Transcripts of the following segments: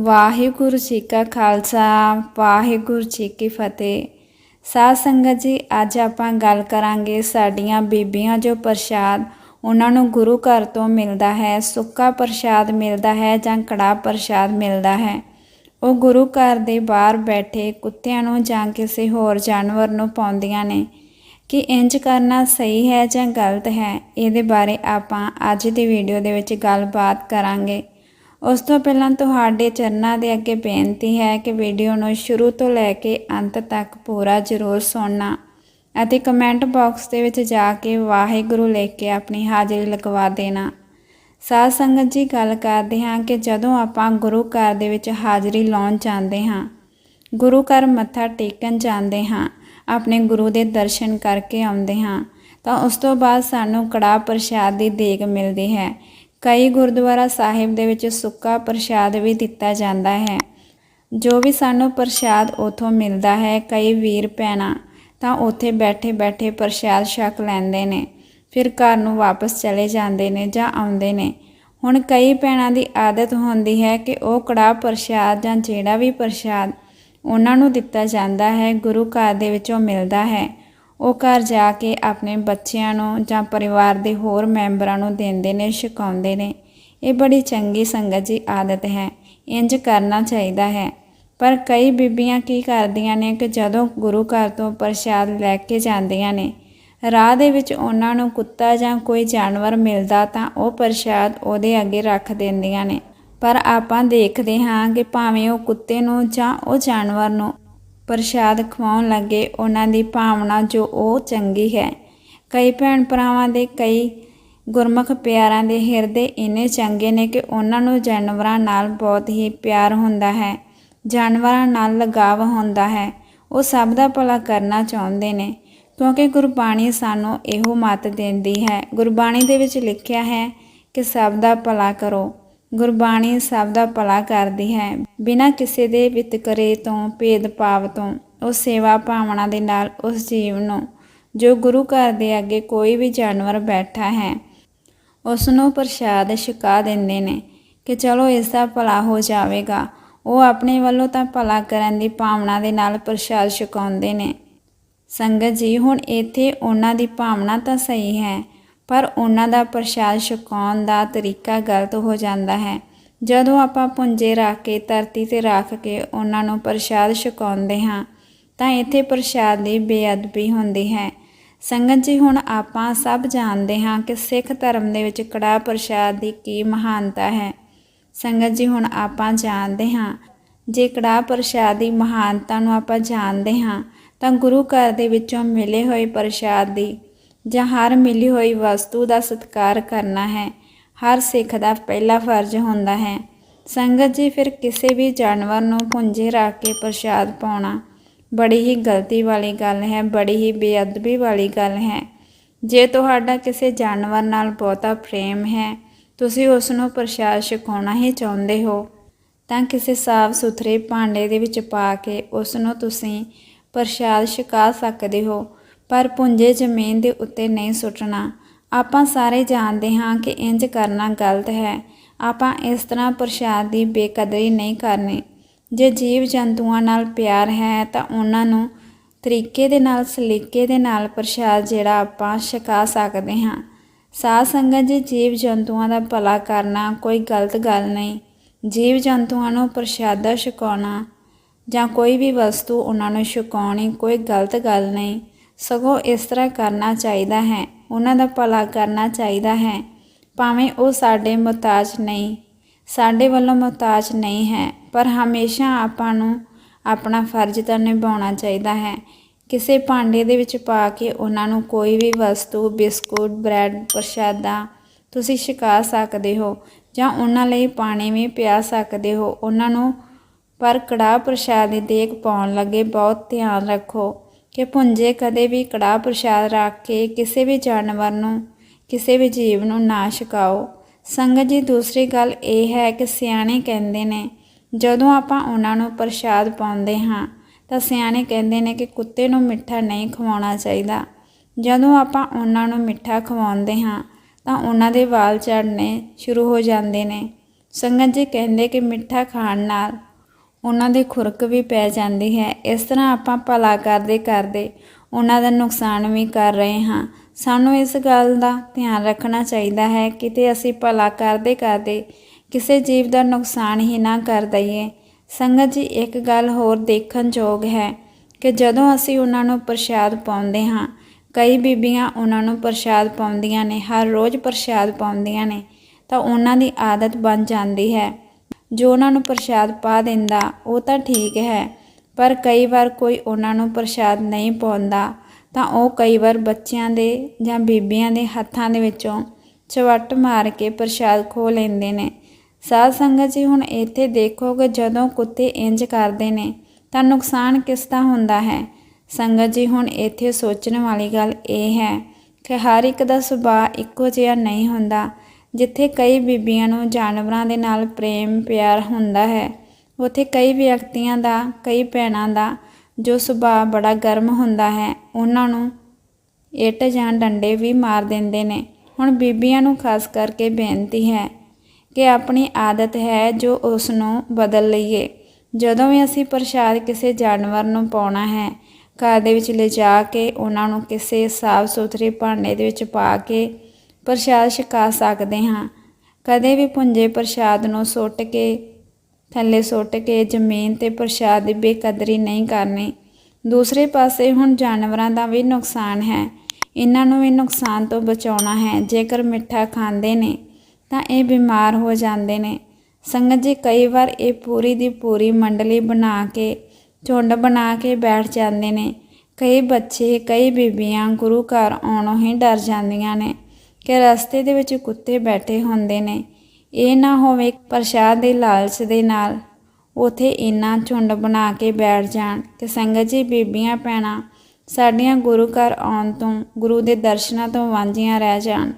ਵਾਹਿਗੁਰੂ ਜੀ ਕਾ ਖਾਲਸਾ, ਵਾਹਿਗੁਰੂ ਜੀ ਕੀ ਫਤਿਹ। ਸਾਧ ਸੰਗਤ ਜੀ, ਅੱਜ ਆਪਾਂ ਗੱਲ ਕਰਾਂਗੇ ਸਾਡੀਆਂ ਬੀਬੀਆਂ ਜੋ ਪ੍ਰਸ਼ਾਦ ਉਹਨਾਂ ਨੂੰ ਗੁਰੂ ਘਰ ਤੋਂ ਮਿਲਦਾ ਹੈ, ਸੁੱਕਾ ਪ੍ਰਸ਼ਾਦ ਮਿਲਦਾ ਹੈ ਜਾਂ ਕੜਾ ਪ੍ਰਸ਼ਾਦ ਮਿਲਦਾ ਹੈ। ਉਹ ਗੁਰੂ ਘਰ ਦੇ ਬਾਹਰ ਬੈਠੇ ਕੁੱਤਿਆਂ ਨੂੰ ਜਾਂ ਕਿਸੇ ਹੋਰ ਜਾਨਵਰ ਨੂੰ ਪਾਉਂਦੀਆਂ ਨੇ ਕਿ ਇੰਜ ਕਰਨਾ ਸਹੀ ਹੈ ਜਾਂ ਗਲਤ ਹੈ, ਇਹਦੇ ਬਾਰੇ ਆਪਾਂ ਅੱਜ ਦੀ ਵੀਡੀਓ ਦੇ ਵਿੱਚ ਗੱਲਬਾਤ ਕਰਾਂਗੇ। ਉਸ ਤੋਂ ਪਹਿਲਾਂ ਤੁਹਾਡੇ ਚਰਨਾਂ ਦੇ ਅੱਗੇ ਬੇਨਤੀ ਹੈ ਕਿ ਵੀਡੀਓ ਨੂੰ ਸ਼ੁਰੂ ਤੋਂ ਲੈ ਕੇ ਅੰਤ ਤੱਕ ਪੂਰਾ ਜ਼ਰੂਰ ਸੁਣਨਾ ਅਤੇ ਕਮੈਂਟ ਬਾਕਸ ਦੇ ਵਿੱਚ ਜਾ ਕੇ ਵਾਹਿਗੁਰੂ ਲਿਖ ਕੇ ਆਪਣੀ ਹਾਜ਼ਰੀ ਲਗਵਾ ਦੇਣਾ। ਸਾਧ ਸੰਗਤ ਜੀ, ਗੱਲ ਕਰਦੇ ਹਾਂ ਕਿ ਜਦੋਂ ਆਪਾਂ ਗੁਰੂ ਘਰ ਦੇ ਵਿੱਚ ਹਾਜ਼ਰੀ ਲਾਉਣ ਜਾਂਦੇ ਹਾਂ, ਗੁਰੂ ਘਰ ਮੱਥਾ ਟੇਕਣ ਜਾਂਦੇ ਹਾਂ, ਆਪਣੇ ਗੁਰੂ ਦੇ ਦਰਸ਼ਨ ਕਰਕੇ ਆਉਂਦੇ ਹਾਂ, ਤਾਂ ਉਸ ਤੋਂ ਬਾਅਦ ਸਾਨੂੰ ਕੜਾਹ ਪ੍ਰਸ਼ਾਦ ਦੀ ਦੇਗ ਮਿਲਦੀ ਹੈ। ਕਈ ਗੁਰਦੁਆਰਾ ਸਾਹਿਬ ਦੇ ਵਿੱਚ ਸੁੱਕਾ ਪ੍ਰਸ਼ਾਦ ਵੀ ਦਿੱਤਾ ਜਾਂਦਾ ਹੈ। ਜੋ ਵੀ ਸਾਨੂੰ ਪ੍ਰਸ਼ਾਦ ਉਥੋਂ ਮਿਲਦਾ ਹੈ, ਕਈ ਵੀਰ ਭੈਣਾਂ ਤਾਂ ਉੱਥੇ ਬੈਠੇ ਬੈਠੇ ਪ੍ਰਸ਼ਾਦ ਛਕ ਲੈਂਦੇ ਨੇ, ਫਿਰ ਘਰ ਨੂੰ ਵਾਪਸ ਚਲੇ ਜਾਂਦੇ ਨੇ ਜਾਂ ਆਉਂਦੇ ਨੇ। ਹੁਣ ਕਈ ਭੈਣਾਂ ਦੀ ਆਦਤ ਹੁੰਦੀ ਹੈ ਕਿ ਉਹ ਕੜਾਹ ਪ੍ਰਸ਼ਾਦ ਜਾਂ ਜਿਹੜਾ ਵੀ ਪ੍ਰਸ਼ਾਦ ਉਹਨਾਂ ਨੂੰ ਦਿੱਤਾ ਜਾਂਦਾ ਹੈ, ਗੁਰੂ ਘਰ ਦੇ ਵਿੱਚੋਂ ਮਿਲਦਾ ਹੈ। ਉਹ ਘਰ ਜਾ ਕੇ ਆਪਣੇ ਬੱਚਿਆਂ ਨੂੰ ਜਾਂ ਪਰਿਵਾਰ ਦੇ ਹੋਰ ਮੈਂਬਰਾਂ ਨੂੰ ਦਿੰਦੇ ਨੇ, ਛਕਾਉਂਦੇ ਨੇ। ਇਹ ਬੜੀ ਚੰਗੀ ਸੰਗਤ ਜੀ ਆਦਤ ਹੈ। ਇੰਜ ਕਰਨਾ ਚਾਹੀਦਾ ਹੈ। ਪਰ ਕਈ ਬੀਬੀਆਂ ਕੀ ਕਰਦੀਆਂ ਨੇ ਕਿ ਜਦੋਂ ਗੁਰੂ ਘਰ ਤੋਂ ਪ੍ਰਸ਼ਾਦ ਲੈ ਕੇ ਜਾਂਦੀਆਂ ਨੇ, ਰਾਹ ਦੇ ਵਿੱਚ ਉਹਨਾਂ ਨੂੰ ਕੁੱਤਾ ਜਾਂ ਕੋਈ ਜਾਨਵਰ ਮਿਲਦਾ ਤਾਂ ਉਹ ਪ੍ਰਸ਼ਾਦ ਉਹਦੇ ਅੱਗੇ ਰੱਖ ਦਿੰਦੀਆਂ ਨੇ। ਪਰ ਆਪਾਂ ਦੇਖਦੇ ਹਾਂ ਕਿ ਭਾਵੇਂ ਉਹ ਕੁੱਤੇ ਨੂੰ ਜਾਂ ਉਹ ਜਾਨਵਰ ਨੂੰ ਪ੍ਰਸ਼ਾਦ ਖਵਾਉਣ ਲੱਗੇ, ਉਹਨਾਂ ਦੀ ਭਾਵਨਾ ਜੋ ਉਹ ਚੰਗੀ ਹੈ। ਕਈ ਭੈਣ ਭਰਾਵਾਂ ਦੇ, ਕਈ ਗੁਰਮੁਖ ਪਿਆਰਾਂ ਦੇ ਹਿਰਦੇ ਇੰਨੇ ਚੰਗੇ ਨੇ ਕਿ ਉਹਨਾਂ ਨੂੰ ਜਾਨਵਰਾਂ ਨਾਲ ਬਹੁਤ ਹੀ ਪਿਆਰ ਹੁੰਦਾ ਹੈ। ਜਾਨਵਰਾਂ ਨਾਲ ਲਗਾਵ ਹੁੰਦਾ ਹੈ। ਉਹ ਸਭ ਦਾ ਭਲਾ ਕਰਨਾ ਚਾਹੁੰਦੇ ਨੇ, ਕਿਉਂਕਿ ਗੁਰਬਾਣੀ ਸਾਨੂੰ ਇਹੋ ਮਤ ਦਿੰਦੀ ਹੈ। ਗੁਰਬਾਣੀ ਦੇ ਵਿੱਚ ਲਿਖਿਆ ਹੈ ਕਿ ਸਭ ਦਾ ਭਲਾ ਕਰੋ। ਗੁਰਬਾਣੀ ਸਭ ਦਾ ਭਲਾ ਕਰਦੀ ਹੈ। ਬਿਨਾਂ ਕਿਸੇ ਦੇ ਵਿਤਕਰੇ ਤੋਂ ਭੇਦਭਾਵ ਤੋਂ, ਉਹ ਸੇਵਾ ਭਾਵਨਾ ਦੇ ਨਾਲ ਉਸ ਜੀਵ ਨੂੰ, ਜੋ ਗੁਰੂ ਘਰ ਦੇ ਅੱਗੇ ਕੋਈ ਵੀ ਜਾਨਵਰ ਬੈਠਾ ਹੈ ਉਸ ਨੂੰ ਪ੍ਰਸ਼ਾਦ ਛਕਾ ਦਿੰਦੇ ਨੇ ਕਿ ਚਲੋ ਇਸ ਦਾ ਭਲਾ ਹੋ ਜਾਵੇਗਾ। ਉਹ ਆਪਣੇ ਵੱਲੋਂ ਤਾਂ ਭਲਾ ਕਰਨ ਦੀ ਭਾਵਨਾ ਦੇ ਨਾਲ ਪ੍ਰਸ਼ਾਦ ਛਕਾਉਂਦੇ ਨੇ। ਸੰਗਤ ਜੀ, ਹੁਣ ਇੱਥੇ ਉਹਨਾਂ ਦੀ ਭਾਵਨਾ ਤਾਂ ਸਹੀ ਹੈ। ਪਰ ਉਹਨਾਂ ਦਾ ਪ੍ਰਸ਼ਾਦ ਛਕਾਉਣ ਦਾ ਤਰੀਕਾ ਗਲਤ ਹੋ ਜਾਂਦਾ ਹੈ। ਜਦੋਂ ਆਪਾਂ ਪੁੰਜੇ ਰੱਖ ਕੇ, ਧਰਤੀ ਤੇ ਰੱਖ ਕੇ ਉਹਨਾਂ ਨੂੰ ਪ੍ਰਸ਼ਾਦ ਛਕਾਉਂਦੇ ਹਾਂ, ਤਾਂ ਇੱਥੇ ਪ੍ਰਸ਼ਾਦ ਦੀ ਬੇਅਦਬੀ ਹੁੰਦੀ ਹੈ। ਸੰਗਤ ਜੀ, ਹੁਣ ਆਪਾਂ ਸਭ ਜਾਣਦੇ ਹਾਂ ਕਿ ਸਿੱਖ ਧਰਮ ਦੇ ਵਿੱਚ ਕੜਾ ਪ੍ਰਸ਼ਾਦ ਦੀ ਕੀ ਮਹਾਨਤਾ ਹੈ। ਸੰਗਤ ਜੀ, ਹੁਣ ਆਪਾਂ ਜਾਣਦੇ ਹਾਂ। ਜੇ ਕੜਾ ਪ੍ਰਸ਼ਾਦ ਦੀ ਮਹਾਨਤਾ ਨੂੰ ਆਪਾਂ ਜਾਣਦੇ ਹਾਂ, ਤਾਂ ਗੁਰੂ ਘਰ ਦੇ ਵਿੱਚੋਂ ਮਿਲੇ ਹੋਏ ਪ੍ਰਸ਼ਾਦ ਦੀ ਜਾਂ ਹਰ ਮਿਲੀ ਹੋਈ ਵਸਤੂ ਦਾ ਸਤਿਕਾਰ ਕਰਨਾ ਹੈ। ਹਰ ਸਿੱਖ ਦਾ ਪਹਿਲਾ ਫਰਜ਼ ਹੁੰਦਾ ਹੈ। ਸੰਗਤ ਜੀ, ਫਿਰ ਕਿਸੇ ਵੀ ਜਾਨਵਰ ਨੂੰ ਪੁੰਜੇ ਰੱਖ ਕੇ ਪ੍ਰਸ਼ਾਦ ਪਾਉਣਾ ਬੜੀ ਹੀ ਗਲਤੀ ਵਾਲੀ ਗੱਲ ਹੈ, ਬੜੀ ਹੀ ਬੇਅਦਬੀ ਵਾਲੀ ਗੱਲ ਹੈ। ਜੇ ਤੁਹਾਡਾ ਕਿਸੇ ਜਾਨਵਰ ਨਾਲ ਬਹੁਤਾ ਪ੍ਰੇਮ ਹੈ, ਤੁਸੀਂ ਉਸ ਨੂੰ ਪ੍ਰਸ਼ਾਦ ਛਕਾਉਣਾ ਹੀ ਚਾਹੁੰਦੇ ਹੋ, ਤਾਂ ਕਿਸੇ ਸਾਫ਼ ਸੁਥਰੇ ਭਾਂਡੇ ਦੇ ਵਿੱਚ ਪਾ ਕੇ ਉਸ ਨੂੰ ਤੁਸੀਂ ਪ੍ਰਸ਼ਾਦ ਛਕਾ ਸਕਦੇ ਹੋ। ਪਰ ਪੁੰਜੇ ਜ਼ਮੀਨ ਦੇ ਉੱਤੇ ਨਹੀਂ ਸੁੱਟਣਾ। ਆਪਾਂ ਸਾਰੇ ਜਾਣਦੇ ਹਾਂ ਕਿ ਇੰਜ ਕਰਨਾ ਗਲਤ ਹੈ। ਆਪਾਂ ਇਸ ਤਰ੍ਹਾਂ ਪ੍ਰਸ਼ਾਦ ਦੀ ਬੇਕਦਰੀ ਨਹੀਂ ਕਰਨੀ। ਜੇ ਜੀਵ ਜੰਤੂਆਂ ਨਾਲ ਪਿਆਰ ਹੈ ਤਾਂ ਉਹਨਾਂ ਨੂੰ ਤਰੀਕੇ ਦੇ ਨਾਲ, ਸਲੀਕੇ ਦੇ ਨਾਲ ਪ੍ਰਸ਼ਾਦ ਜਿਹੜਾ ਆਪਾਂ ਛਕਾ ਸਕਦੇ ਹਾਂ। ਸਾਧ ਸੰਗਤ ਜੀ, ਜੀਵ ਜੰਤੂਆਂ ਦਾ ਭਲਾ ਕਰਨਾ ਕੋਈ ਗਲਤ ਗੱਲ ਨਹੀਂ। ਜੀਵ ਜੰਤੂਆਂ ਨੂੰ ਪ੍ਰਸ਼ਾਦਾ ਛਕਾਉਣਾ ਜਾਂ ਕੋਈ ਵੀ ਵਸਤੂ ਉਹਨਾਂ ਨੂੰ ਛਕਾਉਣੀ ਕੋਈ ਗਲਤ ਗੱਲ ਨਹੀਂ। ਸਗੋਂ ਇਸ ਤਰ੍ਹਾਂ ਕਰਨਾ ਚਾਹੀਦਾ ਹੈ, ਉਹਨਾਂ ਦਾ ਭਲਾ ਕਰਨਾ ਚਾਹੀਦਾ ਹੈ। ਭਾਵੇਂ ਉਹ ਸਾਡੇ ਮੁਹਤਾਜ ਨਹੀਂ, ਸਾਡੇ ਵੱਲੋਂ ਮੁਹਤਾਜ ਨਹੀਂ ਹੈ, ਪਰ ਹਮੇਸ਼ਾ ਆਪਾਂ ਨੂੰ ਆਪਣਾ ਫਰਜ਼ ਤਾਂ ਨਿਭਾਉਣਾ ਚਾਹੀਦਾ ਹੈ। ਕਿਸੇ ਭਾਂਡੇ ਦੇ ਵਿੱਚ ਪਾ ਕੇ ਉਹਨਾਂ ਨੂੰ ਕੋਈ ਵੀ ਵਸਤੂ, ਬਿਸਕੁਟ, ਬ੍ਰੈਡ, ਪ੍ਰਸ਼ਾਦਾ ਤੁਸੀਂ ਛਕਾ ਸਕਦੇ ਹੋ ਜਾਂ ਉਹਨਾਂ ਲਈ ਪਾਣੀ ਵੀ ਪਿਆ ਸਕਦੇ ਹੋ। ਉਹਨਾਂ ਨੂੰ ਪਰ ਕੜਾਹ ਪ੍ਰਸ਼ਾਦ ਦੀ ਦੇਖ ਪਾਉਣ ਲੱਗੇ ਬਹੁਤ ਧਿਆਨ ਰੱਖੋ। ਕਿ ਪੁੰਜੇ ਕਦੇ ਵੀ ਕੜਾਹ ਪ੍ਰਸ਼ਾਦ ਰੱਖ ਕੇ ਕਿਸੇ ਵੀ ਜਾਨਵਰ ਨੂੰ, ਕਿਸੇ ਵੀ ਜੀਵ ਨੂੰ ਨਾ ਛਕਾਓ। ਸੰਗਤ ਜੀ, ਦੂਸਰੀ ਗੱਲ ਇਹ ਹੈ ਕਿ ਸਿਆਣੇ ਕਹਿੰਦੇ ਨੇ, ਜਦੋਂ ਆਪਾਂ ਉਹਨਾਂ ਨੂੰ ਪ੍ਰਸ਼ਾਦ ਪਾਉਂਦੇ ਹਾਂ, ਤਾਂ ਸਿਆਣੇ ਕਹਿੰਦੇ ਨੇ ਕਿ ਕੁੱਤੇ ਨੂੰ ਮਿੱਠਾ ਨਹੀਂ ਖਵਾਉਣਾ ਚਾਹੀਦਾ। ਜਦੋਂ ਆਪਾਂ ਉਹਨਾਂ ਨੂੰ ਮਿੱਠਾ ਖਵਾਉਂਦੇ ਹਾਂ, ਤਾਂ ਉਹਨਾਂ ਦੇ ਵਾਲ ਝੜਨੇ ਸ਼ੁਰੂ ਹੋ ਜਾਂਦੇ ਨੇ। ਸੰਗਤ ਜੀ ਕਹਿੰਦੇ ਕਿ ਮਿੱਠਾ ਖਾਣ ਨਾਲ ਉਹਨਾਂ ਦੇ ਖੁਰਕ ਵੀ ਪੈ ਜਾਂਦੀ ਹੈ। ਇਸ ਤਰ੍ਹਾਂ ਆਪਾਂ ਭਲਾ ਕਰਦੇ ਕਰਦੇ ਉਹਨਾਂ ਦਾ ਨੁਕਸਾਨ ਵੀ ਕਰ ਰਹੇ ਹਾਂ। ਸਾਨੂੰ ਇਸ ਗੱਲ ਦਾ ਧਿਆਨ ਰੱਖਣਾ ਚਾਹੀਦਾ ਹੈ ਕਿਤੇ ਅਸੀਂ ਭਲਾ ਕਰਦੇ ਕਰਦੇ ਕਿਸੇ ਜੀਵ ਦਾ ਨੁਕਸਾਨ ਹੀ ਨਾ ਕਰ ਦਈਏ। ਸੰਗਤ ਜੀ, ਇੱਕ ਗੱਲ ਹੋਰ ਦੇਖਣ ਯੋਗ ਹੈ ਕਿ ਜਦੋਂ ਅਸੀਂ ਉਹਨਾਂ ਨੂੰ ਪ੍ਰਸ਼ਾਦ ਪਾਉਂਦੇ ਹਾਂ, ਕਈ ਬੀਬੀਆਂ ਉਹਨਾਂ ਨੂੰ ਪ੍ਰਸ਼ਾਦ ਪਾਉਂਦੀਆਂ ਨੇ, ਹਰ ਰੋਜ਼ ਪ੍ਰਸ਼ਾਦ ਪਾਉਂਦੀਆਂ ਨੇ, ਤਾਂ ਉਹਨਾਂ ਦੀ ਆਦਤ ਬਣ ਜਾਂਦੀ ਹੈ। ਜੋ ਉਹਨਾਂ ਨੂੰ ਪ੍ਰਸ਼ਾਦ ਪਾ ਦਿੰਦਾ, ਉਹ ਤਾਂ ਠੀਕ ਹੈ, ਪਰ ਕਈ ਵਾਰ ਕੋਈ ਉਹਨਾਂ ਨੂੰ ਪ੍ਰਸ਼ਾਦ ਨਹੀਂ ਪਾਉਂਦਾ, ਤਾਂ ਉਹ ਕਈ ਵਾਰ ਬੱਚਿਆਂ ਦੇ ਜਾਂ ਬੀਬੀਆਂ ਦੇ ਹੱਥਾਂ ਦੇ ਵਿੱਚੋਂ ਚਵੱਟ ਮਾਰ ਕੇ ਪ੍ਰਸ਼ਾਦ ਖੋ ਲੈਂਦੇ ਨੇ। ਸਾਧ ਸੰਗਤ ਜੀ, ਹੁਣ ਇੱਥੇ ਦੇਖੋਗੇ ਜਦੋਂ ਕੁੱਤੇ ਇੰਜ ਕਰਦੇ ਨੇ, ਤਾਂ ਨੁਕਸਾਨ ਕਿਸ ਦਾ ਹੁੰਦਾ ਹੈ? ਸੰਗਤ ਜੀ, ਹੁਣ ਇੱਥੇ ਸੋਚਣ ਵਾਲੀ ਗੱਲ ਇਹ ਹੈ ਕਿ ਹਰ ਇੱਕ ਦਾ ਸੁਭਾਅ ਇੱਕੋ ਜਿਹਾ ਨਹੀਂ ਹੁੰਦਾ। ਜਿੱਥੇ ਕਈ ਬੀਬੀਆਂ ਨੂੰ ਜਾਨਵਰਾਂ ਦੇ ਨਾਲ ਪ੍ਰੇਮ ਪਿਆਰ ਹੁੰਦਾ ਹੈ। ਉੱਥੇ ਕਈ ਵਿਅਕਤੀਆਂ ਦਾ, ਕਈ ਭੈਣਾਂ ਦਾ ਜੋ ਸੁਭਾਅ ਬੜਾ ਗਰਮ ਹੁੰਦਾ ਹੈ, ਉਹਨਾਂ ਨੂੰ ਇੱਟ ਜਾਂ ਡੰਡੇ ਵੀ ਮਾਰ ਦਿੰਦੇ ਨੇ। ਹੁਣ ਬੀਬੀਆਂ ਨੂੰ ਖਾਸ ਕਰਕੇ ਬੇਨਤੀ ਹੈ ਕਿ ਆਪਣੀ ਆਦਤ ਹੈ ਜੋ ਉਸ ਨੂੰ ਬਦਲ ਲਈਏ। ਜਦੋਂ ਵੀ ਅਸੀਂ ਪ੍ਰਸ਼ਾਦ ਕਿਸੇ ਜਾਨਵਰ ਨੂੰ ਪਾਉਣਾ ਹੈ, ਘਰ ਦੇ ਵਿੱਚ ਲਿਜਾ ਕੇ ਉਹਨਾਂ ਨੂੰ ਕਿਸੇ ਸਾਫ਼ ਸੁਥਰੇ ਭਾਂਡੇ ਦੇ ਵਿੱਚ ਪਾ ਕੇ ਪ੍ਰਸ਼ਾਦ ਛਕਾ ਸਕਦੇ ਹਾਂ। ਕਦੇ ਵੀ ਪੁੰਜੇ ਪ੍ਰਸ਼ਾਦ ਨੂੰ ਸੁੱਟ ਕੇ, ਥੱਲੇ ਸੁੱਟ ਕੇ ਜ਼ਮੀਨ ਤੇ ਪ੍ਰਸ਼ਾਦ ਦੀ ਬੇਕਦਰੀ ਨਹੀਂ ਕਰਨੀ। ਦੂਸਰੇ ਪਾਸੇ ਹੁਣ ਜਾਨਵਰਾਂ ਦਾ ਵੀ ਨੁਕਸਾਨ ਹੈ। ਇਹਨਾਂ ਨੂੰ ਵੀ ਨੁਕਸਾਨ ਤੋਂ ਬਚਾਉਣਾ ਹੈ। ਜੇਕਰ ਮਿੱਠਾ ਖਾਂਦੇ ਨੇ, ਤਾਂ ਇਹ ਬਿਮਾਰ ਹੋ ਜਾਂਦੇ ਨੇ। ਸੰਗਤ ਜੀ, ਕਈ ਵਾਰ ਇਹ ਪੂਰੀ ਦੀ ਪੂਰੀ ਮੰਡਲੀ ਬਣਾ ਕੇ, ਝੁੰਡ ਬਣਾ ਕੇ ਬੈਠ ਜਾਂਦੇ ਨੇ। ਕਈ ਬੱਚੇ, ਕਈ ਬੀਬੀਆਂ ਗੁਰੂ ਘਰ ਆਉਣੋਂ ਹੀ ਡਰ ਜਾਂਦੀਆਂ ਨੇ। ਕਿ ਰਸਤੇ ਦੇ ਵਿੱਚ ਕੁੱਤੇ ਬੈਠੇ ਹੁੰਦੇ ਨੇ। ਇਹ ਨਾ ਹੋਵੇ ਪ੍ਰਸ਼ਾਦ ਦੇ ਲਾਲਚ ਦੇ ਨਾਲ। ਉਥੇ ਇੰਨਾ ਝੁੰਡ ਬਣਾ ਕੇ ਬੈਠ ਜਾਣ ਕਿ ਸੰਗਤ ਜੀ ਬੀਬੀਆਂ ਭੈਣਾਂ ਸਾਡੀਆਂ ਗੁਰੂ ਘਰ ਆਉਣ ਤੋਂ ਗੁਰੂ ਦੇ ਦਰਸ਼ਨਾਂ ਤੋਂ ਵਾਂਝੀਆਂ ਰਹਿ ਜਾਣ।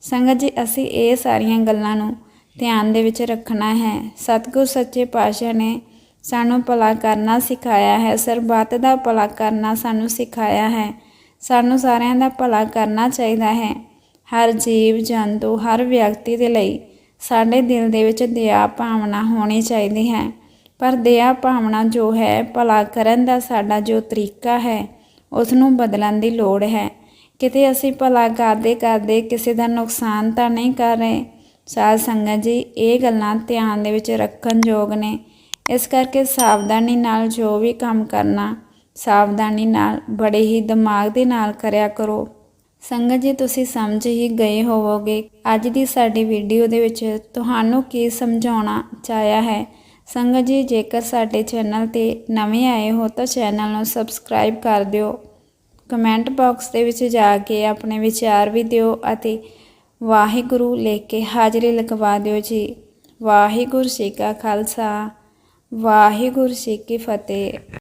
ਸੰਗਤ ਜੀ, ਅਸੀਂ ਇਹ ਸਾਰੀਆਂ ਗੱਲਾਂ ਨੂੰ ਧਿਆਨ ਦੇ ਵਿੱਚ ਰੱਖਣਾ ਹੈ। ਸਤਿਗੁਰ ਸੱਚੇ ਪਾਤਸ਼ਾਹ ਨੇ ਸਾਨੂੰ ਭਲਾ ਕਰਨਾ ਸਿਖਾਇਆ ਹੈ। ਸਰਬੱਤ ਦਾ ਭਲਾ ਕਰਨਾ ਸਾਨੂੰ ਸਿਖਾਇਆ ਹੈ। ਸਾਨੂੰ ਸਾਰਿਆਂ ਦਾ ਭਲਾ ਕਰਨਾ ਚਾਹੀਦਾ ਹੈ। ਹਰ ਜੀਵ ਜੰਤੂ ਹਰ ਵਿਅਕਤੀ ਦੇ ਲਈ ਸਾਡੇ ਦਿਲ ਦੇ ਵਿੱਚ ਦਇਆ ਭਾਵਨਾ ਹੋਣੀ ਚਾਹੀਦੀ ਹੈ। ਪਰ ਦਇਆ ਭਾਵਨਾ ਜੋ ਹੈ, ਭਲਾ ਕਰਨ ਦਾ ਸਾਡਾ ਜੋ ਤਰੀਕਾ ਹੈ ਉਸ ਨੂੰ ਬਦਲਣ ਦੀ ਲੋੜ ਹੈ। ਕਿਤੇ ਅਸੀਂ ਭਲਾ ਕਰਦੇ ਕਰਦੇ ਕਿਸੇ ਦਾ ਨੁਕਸਾਨ ਤਾਂ ਨਹੀਂ ਕਰ ਰਹੇ, ਸਾਧ ਸੰਗਤ ਜੀ, ਇਹ ਗੱਲਾਂ ਧਿਆਨ ਦੇ ਵਿੱਚ ਰੱਖਣ ਯੋਗ ਨੇ। ਇਸ ਕਰਕੇ ਸਾਵਧਾਨੀ ਨਾਲ ਜੋ ਵੀ ਕੰਮ ਕਰਨਾ, ਸਾਵਧਾਨੀ ਨਾਲ ਬੜੇ ਹੀ ਦਿਮਾਗ ਦੇ ਨਾਲ ਕਰਿਆ ਕਰੋ। ਸੰਗਤ ਜੀ, ਤੁਸੀਂ ਸਮਝ ਹੀ ਗਏ ਹੋਵੋਗੇ। ਅੱਜ ਦੀ ਸਾਡੀ ਵੀਡੀਓ ਦੇ ਵਿੱਚ ਤੁਹਾਨੂੰ ਕੀ ਸਮਝਾਉਣਾ ਚਾਹਿਆ ਹੈ। ਸੰਗਤ ਜੀ, ਜੇਕਰ ਸਾਡੇ ਚੈਨਲ ਤੇ ਨਵੇਂ ਆਏ ਹੋ, ਤਾਂ ਚੈਨਲ ਨੂੰ ਸਬਸਕ੍ਰਾਈਬ ਕਰ ਦਿਓ। ਕਮੈਂਟ ਬਾਕਸ ਦੇ ਵਿੱਚ ਜਾ ਕੇ ਆਪਣੇ ਵਿਚਾਰ ਵੀ ਦਿਓ ਅਤੇ ਵਾਹਿਗੁਰੂ ਲਿਖ ਕੇ ਹਾਜ਼ਰੀ ਲਗਵਾ ਦਿਓ ਜੀ। ਵਾਹਿਗੁਰੂ ਜੀ ਕਾ ਖਾਲਸਾ, ਵਾਹਿਗੁਰੂ ਜੀ ਕੀ ਫਤਿਹ।